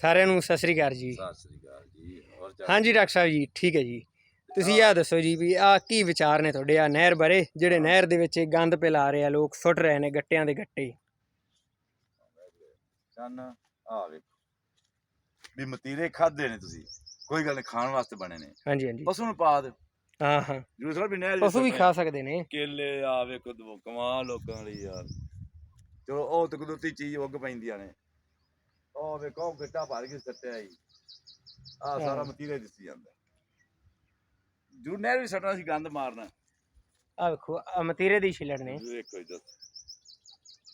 ਸਾਰਿਆਂ ਨੂੰ ਸਤਿ ਸ੍ਰੀ ਅਕਾਲ ਜੀ। ਸਤਿ ਸ੍ਰੀ ਅਕਾਲ ਜੀ ਹੋਰ ਚੱਲ- ਹਾਂਜੀ ਡਾਕਟਰ ਸਾਹਿਬ ਜੀ ਠੀਕ ਹੈ ਜੀ। ਤੁਸੀਂ ਆਹ ਦੱਸੋ ਜੀ ਵੀ ਆਹ ਕੀ ਵਿਚਾਰ ਨੇ ਤੁਹਾਡੇ ਆ ਨਹਿਰ ਬਾਰੇ? ਜਿਹੜੇ ਨਹਿਰ ਦੇ ਵਿੱਚ ਇਹ ਗੰਦ ਪਿਲਾ ਰਹੇ ਆ ਲੋਕ ਸੁੱਟ ਰਹੇ ਨੇ ਗੱਟਿਆਂ ਦੇ ਗੱਟੇ। ਚੰਨ ਆ ਵੇਖੋ। ਵੀ ਮਤੀਰੇ ਖਾਦੇ ਨੇ ਤੁਸੀਂ ਕੋਈ ਗੱਲ ਨਹੀਂ ਖਾਣ ਵਾਸਤੇ ਬਣੇ ਨੇ। ਹਾਂਜੀ ਹਾਂਜੀ। ਪਸ਼ੂ ਨੂੰ ਪਾ ਦੇ ਹਾਂ ਵੀ ਨਹਿਰ ਪਸ਼ੂ ਵੀ ਖਾ ਸਕਦੇ ਨੇ। ਕੇਲੇ ਆ ਵੇਖੋ ਦੋ ਕਮਾਲ ਲੋਕਾਂ ਲਈ ਯਾਰ। ਚਲੋ ਉਹ ਤੇ ਕੁਦਰਤੀ ਚੀਜ਼ ਉੱਗ ਪੈਂਦੀਆਂ ਨੇ। ਉਹ ਵੇਖੋ ਗਿੱਟਾ ਭਰ ਕੇ ਸੱਟਿਆ ਜੀ। ਆ ਸਾਰਾ। ਮਤੀਰੇ ਦਿਸੀ ਜਾਂਦਾ। ਜੂ ਨਹਿਰ ਵੀ ਸੱਟਣਾ ਸੀ ਗੰਦ ਮਾਰਨਾ। ਆ ਵੇਖੋ ਆ ਮਤੀਰੇ ਦੀ ਛਿਲੜ ਨੇ। ਵੇਖੋ ਜੀ ਦੱਸ।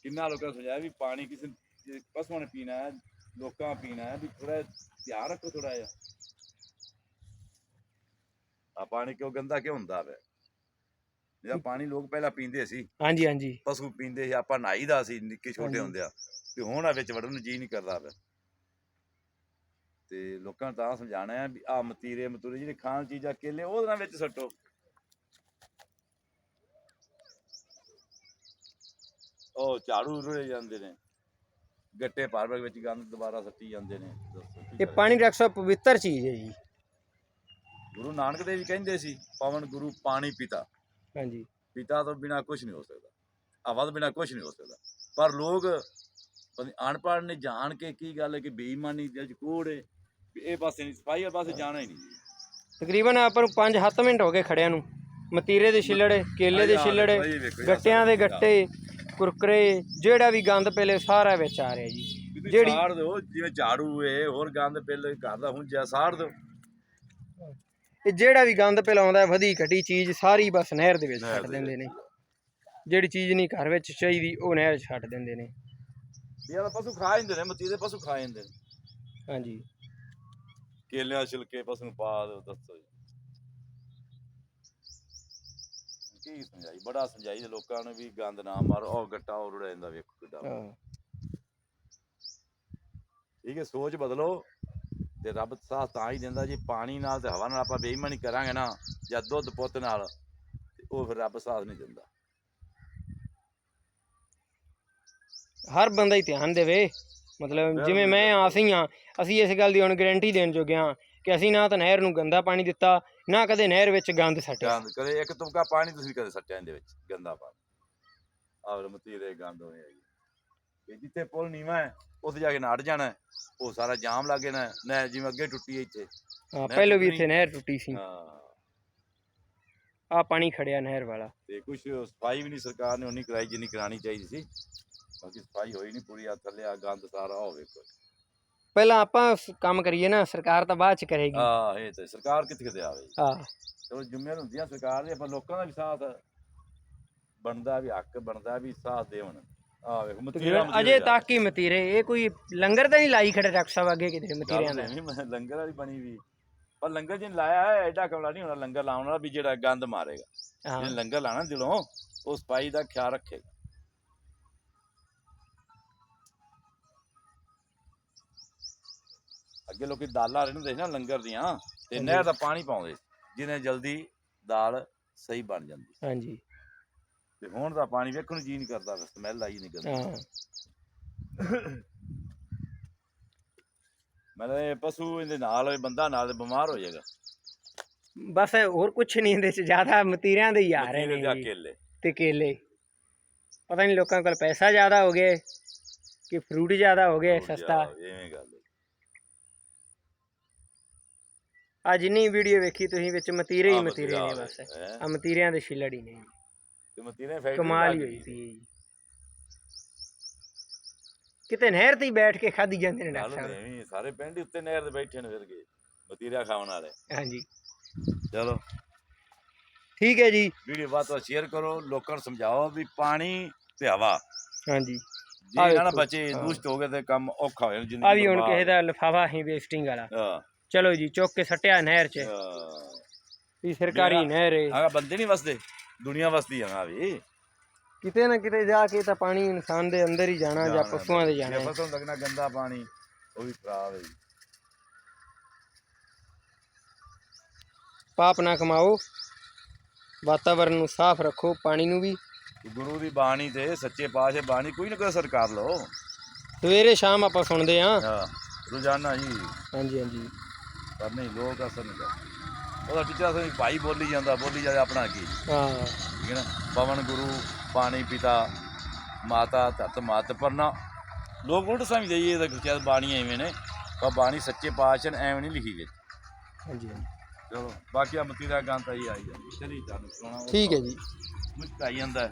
ਕਿੰਨਾ ਲੋਕਾਂ ਨੇ ਸਮਝਾਇਆ ਵੀ ਪਾਣੀ ਕਿਸੇ ਜੇ ਪਸ਼ੂਆਂ ਨੇ ਪੀਣਾ ਹੈ ਲੋਕਾਂ ਪੀਣਾ ਹੈ ਵੀ ਥੋੜਾ ਧਿਆਨ ਰੱਖੋ ਥੋੜਾ ਜਿਹਾ। ਆ ਪਾਣੀ ਕਿਉਂ ਗੰਦਾ ਕਿਉਂ ਹੁੰਦਾ ਵੇ? ਜਿਹੜਾ ਪਾਣੀ ਲੋਕ ਪਹਿਲਾਂ ਪੀਂਦੇ ਸੀ। ਹਾਂਜੀ ਹਾਂਜੀ। ਪਸ਼ੂ ਪੀਂਦੇ ਸੀ ਆਪਾਂ ਨਹਾਈਦਾ ਸੀ ਨਿੱਕੇ ਛੋਟੇ ਹਾਂਜੀ। ਹੁੰਦਿਆਂ। ਤੇ ਹੁਣ ਆ ਵਿੱਚ ਵੜਨ ਨੂੰ ਜੀ ਨਹੀਂ ਕਰਦਾ ਵੇ ਤੇ ਲੋਕਾਂ ਨੂੰ ਤਾਂ ਸਮਝਾਣਾ ਹੈ ਵੀ ਆ ਮਤੀਰੇ ਮਤੂਰੇ ਜਿਹੜੇ ਖਾਣ ਚੀਜ਼ਾਂ ਕੇਲੇ ਉਹਦੇ ਨਾਲ ਵਿੱਚ ਸੱਟੋ। ਉਹ ਝਾੜੂ ਰੁੜੇ ਜਾਂਦੇ ਨੇ। ਗੱਟੇ ਭਰ ਵਿੱਚ ਗੰਦ ਦੁਬਾਰਾ ਸੱਟੀ ਜਾਂਦੇ ਨੇ। ਇਹ? ਪਾਣੀ ਡਾਕਟਰ ਸਾਹਿਬ ਪਵਿੱਤਰ ਚੀਜ਼ ਹੈ ਜੀ। ਗੁਰੂ ਨਾਨਕ ਦੇਵ ਜੀ ਕਹਿੰਦੇ ਸੀ ਪਵਨ ਗੁਰੂ ਪਾਣੀ ਪਿਤਾ। ਹਾਂਜੀ। ਪਿਤਾ ਤੋਂ ਬਿਨਾ ਕੁਝ ਨਹੀਂ ਹੋ ਸਕਦਾ। ਤੋਂ ਬਿਨਾ ਕੁਝ ਨਹੀਂ ਹੋ ਸਕਦਾ। ਪਰ ਲੋਕ ਪਤਾ ਨੀ ਜਾਣ ਕੇ ਕੀ ਗੱਲ ਹੈ ਕਿ ਬੇਈਮਾਨੀ ਦੇ ਚ ਕੋੜ ਹੈ ਵੀ ਇਹ ਪਾਸੇ ਨਹੀਂ ਸਫ਼ਾਈ ਵਾਲੇ ਪਾਸੇ ਜਾਣਾ ਹੀ ਨਹੀਂ ਤਕਰੀਬਨ ਆਪਾਂ ਨੂੰ 5-7 ਮਿੰਟ ਹੋ ਗਏ ਖੜਿਆਂ ਨੂੰ। ਮਤੀਰੇ ਦੇ ਛਿਲੜ ਕੇਲੇ ਦੇ ਛਿਲੜ ਗੱਟਿਆਂ ਦੇ ਗੱਟੇ ਕੁਰਕਰੇ ਜਿਹੜਾ ਵੀ ਗੰਦ ਪਹਿਲੇ ਸਾਰਾ ਵਿੱਚ ਆ ਰਿਹਾ ਜੀ। ਜਿਹੜੀ ਸਾੜ ਦਿਓ ਜਿਵੇਂ ਝਾੜੂ ਏ ਹੋਰ ਗੰਦ ਪਹਿਲੇ ਘਰ ਦਾ ਹੁੰਜਿਆ ਸਾੜ ਦਿਓ। ਇਹ ਜਿਹੜਾ ਵੀ ਗੰਦ ਪਿਲਾਉਂਦਾ ਵਧੀ ਘਟੀ ਚੀਜ਼ ਸਾਰੀ ਬਸ ਨਹਿਰ ਦੇ ਵਿੱਚ ਛੱਡ ਦਿੰਦੇ ਨੇ। ਜਿਹੜੀ ਚੀਜ਼ ਨਹੀਂ ਘਰ ਵਿੱਚ ਚਾਹੀਦੀ ਉਹ ਨਹਿਰ 'ਚ ਛੱਡ ਦਿੰਦੇ ਨੇ। ਤਾਂ ਪਸ਼ੂ ਖਾ ਜਾਂਦੇ ਨੇ ਮਤੀ ਦੇ ਪਸ਼ੂ ਖਾ ਜਾਂਦੇ ਨੇ। ਹਾਂਜੀ। ਕੇਲਿਆਂ ਛਿਲਕੇ ਪਸ਼ੂ ਨੂੰ ਪਾ ਦਿਓ ਦੱਸੋ ਜੀ। ਕੀ ਸਮਝਾਈ? ਬੜਾ ਸਮਝਾਈ ਲੋਕਾਂ ਨੂੰ ਵੀ ਗੰਦ ਨਾ ਮਾਰੋ ਉਹ ਗੱਟਾ ਉਹ ਰੁੜ ਜਾਂਦਾ ਵੇਖੋ ਕਿੱਡਾ। ਹਾਂ। ਠੀਕ ਹੈ ਸੋਚ ਬਦਲੋ। ਤੇ ਰੱਬ ਸਾਹ ਤਾਂ ਹੀ ਦਿੰਦਾ ਜੀ ਪਾਣੀ ਨਾਲ ਤੇ ਹਵਾ ਨਾਲ ਆਪਾਂ ਬੇਈਮਾਨੀ ਕਰਾਂਗੇ ਨਾ ਜਾਂ ਦੁੱਧ ਪੁੱਤ ਨਾਲ ਤੇ ਉਹ ਫਿਰ ਰੱਬ ਸਾਥ ਨਹੀਂ ਦਿੰਦਾ। ਹਰ ਬੰਦਾ ਹੀ ਧਿਆਨ ਦੇਵੇ। ਮਤਲਬ ਜਿਵੇਂ ਮੈਂ ਆ ਅਸੀਂ ਆ ਅਸੀਂ ਇਸ ਗੱਲ ਦੀ ਹੁਣ ਗਾਰੰਟੀ ਦੇਣ ਜੋਗੇ ਹਾਂ ਕਿ ਅਸੀਂ ਨਾ ਤਾਂ ਨਹਿਰ ਨੂੰ ਗੰਦਾ ਪਾਣੀ ਦਿੱਤਾ ਨਾ ਕਦੇ ਨਹਿਰ ਵਿੱਚ ਗੰਦ ਸੱਟਿਆ। ਗੰਦ ਕਦੇ ਇੱਕ ਤੁਮਕਾ ਪਾਣੀ ਤੁਸੀਂ ਕਦੇ ਸੱਟਿਆ ਇਹਦੇ ਵਿੱਚ ਗੰਦਾ ਪਾਣੀ। ਆਵਰ ਮਤੀਰੇ ਗੰਦ ਹੋਏ ਆ ਜੀ। ਇਹ ਜਿੱਥੇ ਪੁਲ ਨੀਵਾ ਹੈ ਉੱਥੇ ਜਾ ਕੇ ਨਾੜ ਜਾਣਾ ਹੈ। ਉਹ ਸਾਰਾ ਜਾਮ ਲੱਗ ਜਾਣਾ ਹੈ। ਨਹਿਰ ਜਿਵੇਂ ਅੱਗੇ ਟੁੱਟੀ ਹੈ ਇੱਥੇ। ਹਾਂ ਪਹਿਲਾਂ ਵੀ ਇੱਥੇ ਨਹਿਰ ਟੁੱਟੀ ਸੀ। ਹਾਂ। ਆ ਪਾਣੀ ਖੜਿਆ ਨਹਿਰ ਵਾਲਾ। ਤੇ ਕੁਝ ਸਫ਼ਾਈ ਵੀ ਨਹੀਂ ਸਰਕਾਰ ਨੇ ਉਨੀ ਕਰਾਈ ਜਿੰਨੀ ਕਰਾਣੀ ਚਾਹੀਦੀ ਸੀ। ਬਾਕੀ ਸਫ਼ਾਈ ਹੋਈ ਨਹੀਂ ਪੂਰੀ ਆ ਥੱਲੇ ਆ ਗੰਦ ਸਾਰਾ ਉਹ ਵੇਖੋ। ਪਹਿਲਾਂ ਆਪਾਂ ਸ- ਕੰਮ ਕਰੀਏ ਨਾ ਸਰਕਾਰ ਤਾਂ ਬਾਅਦ ਚ ਕਰੇਗੀ। ਆ ਇਹ ਤੇ ਸਰਕਾਰ ਕਿੱਥੇ ਕਿਤੇ ਆਵੇ। ਹਾਂ। ਚਲੋ ਜ਼ਿੰਮੇਵਾਰ ਹੁੰਦੀਆਂ ਸਰਕਾਰ ਦੇ ਪਰ ਲੋਕਾਂ ਦਾ ਵੀ ਸਾਥ ਬਣਦਾ ਵੀ ਹੱਕ ਬਣਦਾ ਵੀ ਸਾਥ ਦੇਵਣ। ਆ ਵੇਖੋ ਮਤੀਰਾ ਤਕਰੀਬਨ ਅਜੇ ਤੱਕ ਹੀ ਮਤੀਰੇ ਇਹ ਕੋਈ ਲੰਗਰ ਤਾਂ ਨਹੀਂ ਲਾਈ ਖੜੇ ਡਾਕਟਰ ਸਾਹਿਬ ਅੱਗੇ ਕਿਤੇ ਮਤੀਰਿਆਂ ਦਾ। ਨਹੀਂ ਲੰਗਰ ਵਾਲੀ ਬਣੀ ਵੀ। ਪਰ ਲੰਗਰ ਜਿਹਨੇ ਲਾਇਆ ਹੈ ਐਡਾ ਕਮਲਾ ਨਹੀਂ ਹੋਣਾ ਲੰਗਰ ਲਾਉਣ ਵਾਲਾ ਵੀ ਜਿਹੜਾ ਗੰਦ ਮਾਰੇਗਾ। ਜਿਹਨੇ ਲੰਗਰ ਲਾਣਾ ਦਿਲੋਂ ਉਹ ਸਫ਼ਾਈ ਦਾ ਖਿਆਲ ਰੱਖੇਗਾ। ਅੱਗੇ ਲੋਕੀ ਦਾਲਾਂ ਰਹਿੰਦੇ ਸੀ ਨਾ ਲੰਗਰ ਦੀਆਂ ਤੇ। ਨਹਿਰ ਦਾ ਪਾਣੀ ਪਾਉਂਦੇ ਜਿਹਨੇ ਜਲਦੀ ਦਾਲ ਸਹੀ ਬਣ ਜਾਂਦੀ। ਹਾਂਜੀ। ਤੇ ਹੁਣ ਦਾ ਪਾਣੀ ਵੇਖਣ ਨੂੰ ਜੀ ਨਹੀਂ ਕਰਦਾ ਸਮੈਲ ਆਈ ਨਹੀਂ ਕਰਦੀ। ਮਤਲਬ ਇਹ ਪਸ਼ੂ ਇਹਦੇ ਨਾਲ ਹੋਏ ਬੰਦਾ ਨਾਲ ਤੇ ਬਿਮਾਰ ਹੋ ਜਾਏਗਾ। ਬਸ ਹੋਰ ਕੁਝ ਨਹੀਂ ਇਹਦੇ ਚ ਜ਼ਿਆਦਾ ਮਤੀਰਿਆਂ ਦੇ ਹੀ ਆ ਰਹੇ ਨੇ ਕੇਲੇ। ਤੇ ਕੇਲੇ। ਪਤਾ ਨਹੀਂ ਲੋਕਾਂ ਕੋਲ ਪੈਸਾ ਜ਼ਿਆਦਾ ਹੋ ਗਏ ਕਿ ਫਰੂਟ ਜ਼ਿਆਦਾ ਹੋ ਗਏ ਸਸਤਾ। ਐਵੇਂ ਗੱਲ। ਆ ਜਿੰਨੀ ਵੀਡੀਓ ਵੇਖੀ ਤੁਸੀਂ ਵਿੱਚ ਮਤੀਰੇ ਹੀ ਮਤੀਰੇ ਨੇ ਬਸ। ਆ ਮਤੀਰਿਆਂ ਦੇ ਛਿਲੜ ਹੀ ਨੇ। ਤੇ ਮਤੀਰੇ ਫੈਕਟਰੀ ਕਮਾਲ ਹੀ ਹੋਈ। ਸੀ। ਕਿਤੇ ਨਹਿਰ ਤੇ ਹੀ ਬੈਠ ਕੇ ਖਾਧੀ ਜਾਂਦੇ ਨੇ ਡਾਕਟਰ ਸਾਹਿਬ। ਐਵੇਂ ਹੀ ਸਾਰੇ ਪਿੰਡ ਹੀ ਉੱਤੇ ਨਹਿਰ ਤੇ ਬੈਠੇ ਨੇ ਫਿਰ ਗਏ ਮਤੀਰਾ ਖਾਣ ਵਾਲੇ। ਹਾਂਜੀ। ਚਲੋ। ਠੀਕ ਹੈ ਜੀ। ਵੀਡੀਓ ਬਾਤ ਤੋਂ ਸ਼ੇਅਰ ਕਰੋ ਲੋਕਾਂ ਨੂੰ ਸਮਝਾਓ ਵੀ ਪਾਣੀ ਤੇ ਹਵਾ। ਹਾਂਜੀ। ਜੇ ਆਹ ਇਹਨਾਂ ਨਾਲ ਵੇਖੋ, ਬਚੇ ਹਾਂ। ਗਏ ਤੇ ਕੰਮ ਔਖਾ ਹੋ ਜਾਣਾ ਜ਼ਿੰਦਗੀ ਆ ਵੀ ਹੁਣ। ਕਿਸੇ ਦਾ ਲਫਾਫਾ ਹੀ ਵੇਸਟਿੰਗ ਵਾਲਾ। ਹਾਂ। ਚਲੋ ਜੀ ਚੁੱਕ ਕੇ ਸੱਟਿਆ ਨਹਿਰ 'ਚ। ਵੀ ਸਰਕਾਰੀ ਨਹਿਰ ਆਗਾ ਬੰਦੇ ਨਹੀਂ ਵਸਦੇ। ਦੁਨੀਆ ਵਸਦੀ ਆ ਵੀ। ਕਿਤੇ ਨਾ ਕਿਤੇ ਜਾ ਕੇ ਤਾਂ ਪਾਣੀ ਇਨਸਾਨ ਦੇ ਅੰਦਰ ਹੀ ਜਾਣਾ ਜਾਂ ਪਸ਼ੂਆਂ ਦੇ ਜਾਣਾ। ਜੇ ਫਸਲ ਲੱਗਣਾ ਗੰਦਾ ਪਾਣੀ ਉਹ ਵੀ ਖਰਾਬ ਹੈ ਜੀ। ਪਾਪ ਨਾ ਕਮਾਓ ਵਾਤਾਵਰਨ ਨੂੰ ਸਾਫ਼ ਰੱਖੋ ਪਾਣੀ ਨੂੰ ਵੀ। ਗੁਰੂ ਦੀ ਬਾਣੀ ਤੇ ਸੱਚੇ ਪਾਤਸ਼ਾਹ ਬਾਣੀ ਕੋਈ ਨਾ ਕੋਈ ਅਸਰ ਕਰ ਲਓ। ਸਵੇਰੇ ਸ਼ਾਮ ਆਪਾਂ ਸੁਣਦੇ ਹਾਂ ਹਾਂ ਰੋਜ਼ਾਨਾ ਜੀ ਹਾਂਜੀ ਹਾਂਜੀ। ਪਰ ਨਹੀਂ ਲੋਕ ਅਸਰ ਨਹੀਂ ਕਰਦੇ। ਉਹਦਾ ਟੀਚਾ ਸਿੰਘ ਭਾਈ ਬੋਲੀ ਜਾਂਦਾ ਬੋਲੀ ਜਾਂਦਾ ਆਪਣਾ ਕੀ? ਹਾਂ। ਠੀਕ ਹੈ ਨਾ? ਪਵਨ ਗੁਰੂ ਪਾਣੀ ਪਿਤਾ ਮਾਤਾ ਧਰਤ ਮਾਤ ਪਰ ਨਾ ਲੋਕ ਉਲਟ ਸਮਝਦੇ ਇਹ ਤਾਂ ਸ਼ਾਇਦ ਬਾਣੀ ਐਵੇਂ ਨੇ ਪਰ ਬਾਣੀ ਸੱਚੇ ਪਾਤਸ਼ਾਹ ਨੇ ਐਵੇਂ ਨਹੀਂ ਲਿਖੀ ਗਈ। ਹਾਂਜੀ ਚਲੋ ਬਾਕੀ ਆ ਮਤੀ ਦਾ ਗਾਂ ਤਾਂ ਹੀ ਆਈ ਜਾਂਦੀ ਚਲੀ ਤੁਹਾਨੂੰ ਸੁਣਾਉਣਾ ਠੀਕ ਹੈ ਜੀ। ਮੁਸ਼ਕ ਆਈ ਜਾਂਦਾ।